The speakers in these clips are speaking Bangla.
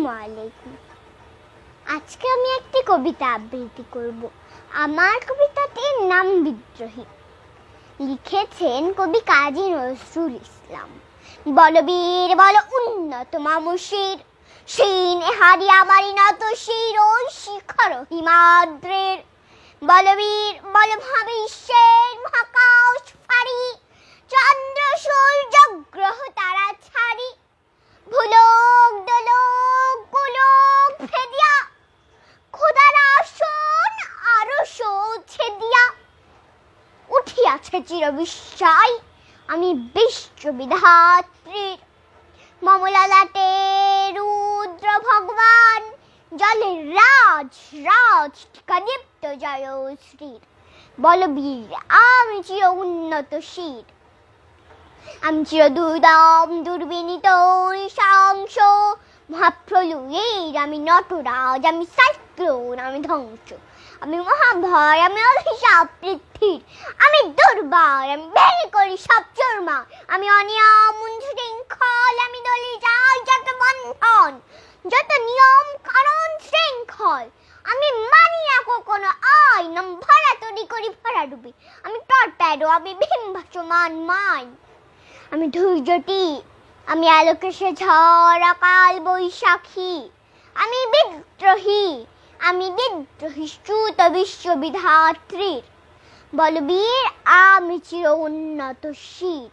আসসালামু আলাইকুম। আজকে আমি একটি কবিতা আবৃত্তি করব। আমার কবিতাটির নাম বিদ্রোহী। লিখেছেন কবি কাজী নজরুল ইসলাম। বলবীর, বল উন্নত মামুষির নত শির শিখর হিমাদ্রের। বলবীর, বল ভবিষ্যের সৌছে দিয়া, উঠিয়াছে চির বিস্ময় আমি বিশ্ববিধাত্রীর মমলালাটে রুদ্র ভগবান, জলে রাজ রাজ টিকাদীপ্ত জয় শ্রীর। বলবীর আমি চির উন্নত শির। আমি চির দুর্দম, দুর্বিনীত, নৃশংস, মহাপ্রলয়ের, আমি নটরাজ, আমি সাইক্লোন, আমি ধ্বংস। আমি মহাভয়, আমি অভিশাপ পৃথিবীর আমি দুর্বার আমি ভেঙে করি সব চর্মা আমি অনিয়ম শৃঙ্খল আমি দলি যাই যত বন্ধন, যত নিয়ম, কারণ শৃঙ্খল। আমি মানি না কখনো আইন আমি ভরা তৈরি করি ভরা ডুবি আমি টর্প্যাডো আমি ভীম ভাসমান মাই। আমি ধৈর্যটি আমি আলোকেশে ঝড়, অকাল বৈশাখী। আমি বিদ্রোহী আমি বিদ্রোহী শ্রুত বিশ্ববিধাত্রীর। বলবীর, আমি চির উন্নত শির।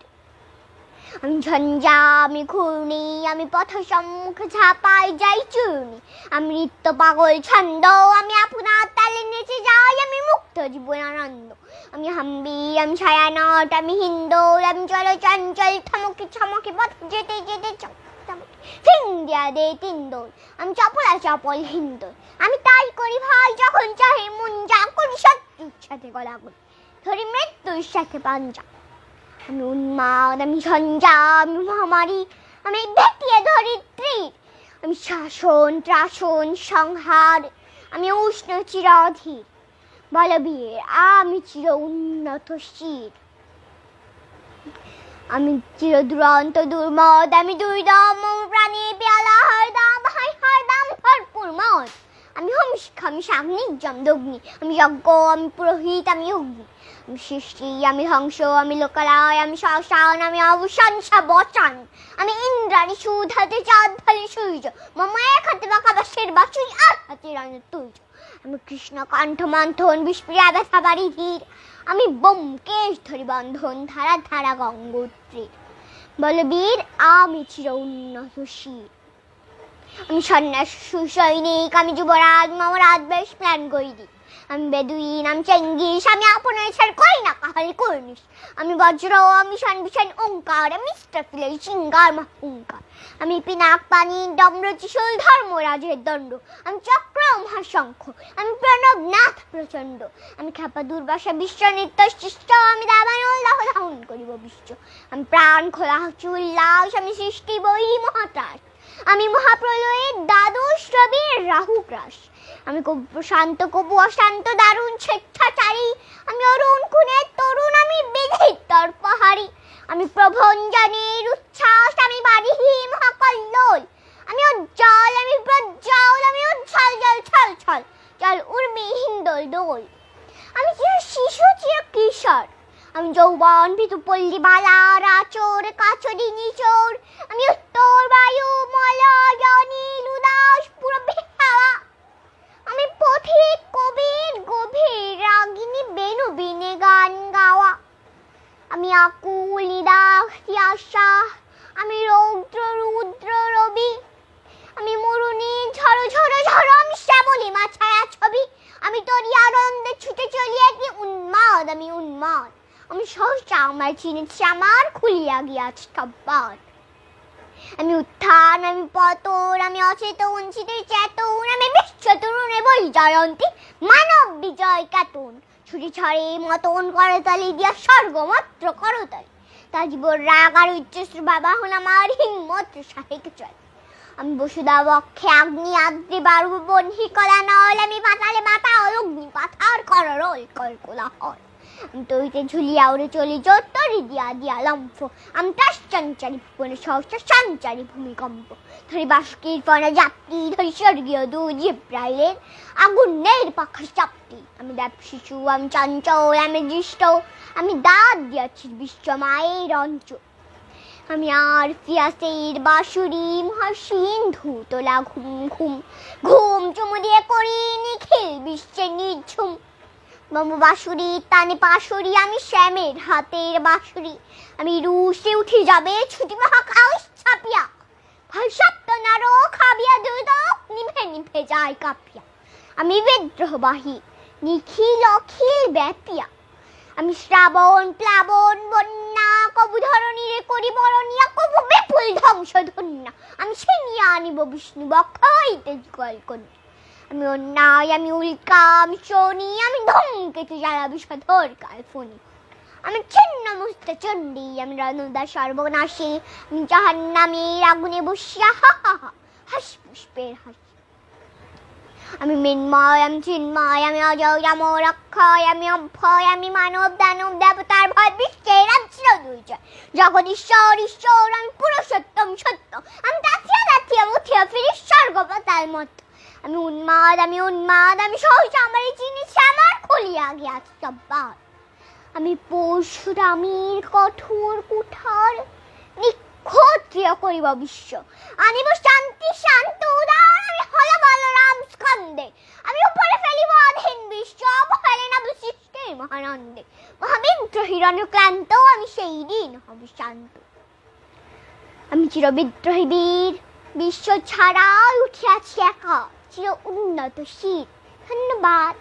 আমি ঝঞ্ঝা আমি ঘূর্ণি, আমি পথ সম্মুখে ঝাঁপাই, যাই চূর্ণি। আমি নৃত্য পাগল ছন্দ, আমি আপনার তালে নেচে যাই, আমি মুক্ত জীবন আনন্দ। আমি হাম্বি, আমি ছায়ানট, আমি হিন্দোল আমি চলো চঞ্চল থমকে ছমকে পথ যেতে যেতে ফিন্দিয়া দে তিন্দোল আমি চপলা চপল হিন্দোল আমি তাই করি ভাই যখন চাহে মন যা করি শত্রুর সাথে গলা করি ধরি মৃত্যুর সাথে পাঞ্জা আমি উন্মাদ, আমি ঝঞ্ঝা আমি মহামারী। আমি ভেটিয়ে ধরিত্রী আমি শাসন, ত্রাসন, সংহার। আমি উষ্ণ চিরাধীর। বলবীর আমি চির উন্নত শির। আমি চির দুরন্ত দুর্মদ, আমি দুর্দম প্রাণী পেয়ালা হরদম হাই হরদম ভরপুর মদ। আমি হংস, আমি সাগ্নিক জমদগ্নি, আমি যজ্ঞ, আমি পুরোহিত, আমি অগ্নি। আমি সৃষ্টি, আমি ধ্বংস আমি লোকালয়, আমি শ্মশান, আমি অবসান বচান আমি ইন্দ্রাণী সুদ হাতে চাঁদ, ফলে সূর্য। মম এক হাতে বাঁকা বাসের বাসুই আর হাতে রানের তুর্য আমি কৃষ্ণ কণ্ঠ মন্থন বিষ্প্রিয়া ব্যথা বাড়ি ধীর আমি বোমকেশ ধরি বন্ধন ধারা ধারা গঙ্গোত্রীর বলবীর আমি চির উন্নত শির। আমি সন্ন্যাস, সুসৈনিক, আমি যুবরাজ, মমরাজ, বেশ প্ল্যান করি দিই আমি বেদুইন, আমি চেঙ্গিস, আমি আপনার ছাড় করি না কাহারি কর্নিস আমি বজ্র, আমি সন্বিষণ ওঙ্কার, আমি স্ট্রাফিলের সিঙ্গার মহুঙ্কার। আমি পিনাক পানি ডম্রচিশুল ধর্মরাজের দণ্ড। আমি চক্র মহাশঙ্খ আমি প্রণব নাথ প্রচণ্ড। আমি খ্যাপা দুর্বাসা বিশ্ব নৃত্য শিষ্ট আমি দাবানুল দাহ ধারণ করিব বিশ্ব। আমি প্রাণ খোলা হচ্ছি উল্লাস আমি সৃষ্টি বই মহাত্রাস আমি মহাপ্রলয়ের দ্বাদশ রবির রাহু গ্রাস। আমি শান্ত, কবু অশান্ত, দারুণ স্বেচ্ছাচারী। আমি অরুণ কুণের তরুণ, আমি বিধির তর্পহারি আমি প্রভঞ্জনের উচ্ছ্বাস, আমি বাড়িহি মহাকল্লোল। আমি উজ্জ্বল, আমি প্রজ্জ্বল, আমি উজ্জ্বল, জল ছল ছল জল উর্মি হিন্দোল দোল। আমি চির শিশু চির কিশোর আমি যৌবন ভিতু পল্লী বালা, রাচোর কাচরি নিচোর। আমি উত্তর বায়ু মলয়নি উদাস, পুরো আমি কবির, গভীর গান গাওয়া। আমি আকুল আমি রৌদ্র, রুদ্র, রবি। আমি মরুনি ঝড়ো ঝড়ো ঝড়ো, আমি শ্যামলি মা ছায়া ছবি। আমি তোরই আনন্দে ছুটে চলি একটি উন্মাদ, আমি উন্মাদ। আমি সহসা আমার চিনেছি আমার খুলিয়া গিয়াছে কব্বাদ আমি উত্থান, আমি পতন, আমি অচেতন চিতের চেতন, আমি বিশ্ব তরুণে বই জয়ন্তী, মানব বিজয় কেতন ছুটি ছড়ে মতন করতালি দিয়া স্বর্গমাত্র করতালি তা জীবন রাগ আর উচ্চশ্র বাবা হন আমার হিম্মত সাহেক চলে। আমি বসুদা বক্ষে আগ্নি আগ্নি বারু বন্ধি কলা নল, আমি পাতালে মাথা অগ্নি পাথার কর রোল কোলা হল তৈতে ঝুলিয়া উড়ে চলি যত্তরি দিয়া দিয়া লম্ফ। আমি তার সঞ্চারী ভুবনে সহসা সঞ্চারী ভূমিকম্প। ধরি বাসকির ফনা যাত্রী ধরি স্বর্গীয় দু জিব্রাইলের আগুনের পাখা চাপটি। আমি দেব শিশু, আমি চঞ্চল, আমি দৃষ্ট, আমি দাঁত দিয়াছি বিশ্ব মায়ের অঞ্চল আমি আর ফিয়াসের বাঁশুরি মহাসিন্ধু তোলা ঘুম ঘুম ঘুম চুমু দিয়ে করি নিখিল বিশ্বের নিঝুম। বাবু বাঁশুরি, তানে পাশুরি, আমি শ্যামের হাতের বাঁশুরি। আমি রুশে উঠে যাবে ছুটি মহাকাশ ছাপিয়া। ভাই নারো খাবিয়া দুদ নিভে নিভে যায় কাঁপিয়া। আমি বিদ্রোহবাহী, নিখিল অখিল ব্যাপিয়া। আমি শ্রাবণ, প্লাবন, বন্যা, কবু ধরণীরে করি বরণিয়া কবু বিপুল ধ্বংস ধন্যা আমি ছিনিয়া আনিব বিষ্ণু বক্ষ হইতে জল কন্যা। আমি অন্যায় আমি উল্কা, আমি শনি আমি ধমকেতু যারা বিষধর কাল্পনি আমি ছিন্ন, মুস্ত চণ্ডী, আমি রণদা সর্বনাশী, আমি জাহান্নামের আগুনে বসিয়া, হা হা হা, হাস পুষ্পের হাসি। আমি মিন্ময়, আমি চিন্ময়, আমি অজয় অমর অক্ষয় আমি অভয়, আমি মানব, দানব, দেবতার ভয়, বিশ্বের রাজ্য দুইজয় জগৎ ঈশ্বর ঈশ্বর, আমি পুরুষোত্তম সত্য। আমি দাথিয়া দাথিয়া মুথিয়া ফিরি স্বর্গপতার মতো। আমি উন্মাদ আমি উন্মাদ, আমি সহজে আমার এই জিনিস আমার খুলিয়া গিয়াছে সব্বার আমি পরশুরামীর কঠোর, কুঠার নিক্ষত্রিয় করিব বিশ্ব। আনিব শান্তি, শান্ত, উদার, আমি হল বলরাম স্কন্দে আমি উপরে ফেলিব অধীন বিশ্ব, অবহেলে না বিশিষ্টের মহানন্দে। মহাবিদ্র হিরণ্য ক্লান্ত, আমি সেই দিন হব শান্ত। আমি চিরবিদ্রোহী বীর, বিশ্ব ছাড়া উঠিয়াছি একা। চির উন্নত শীত ধন্যবাদ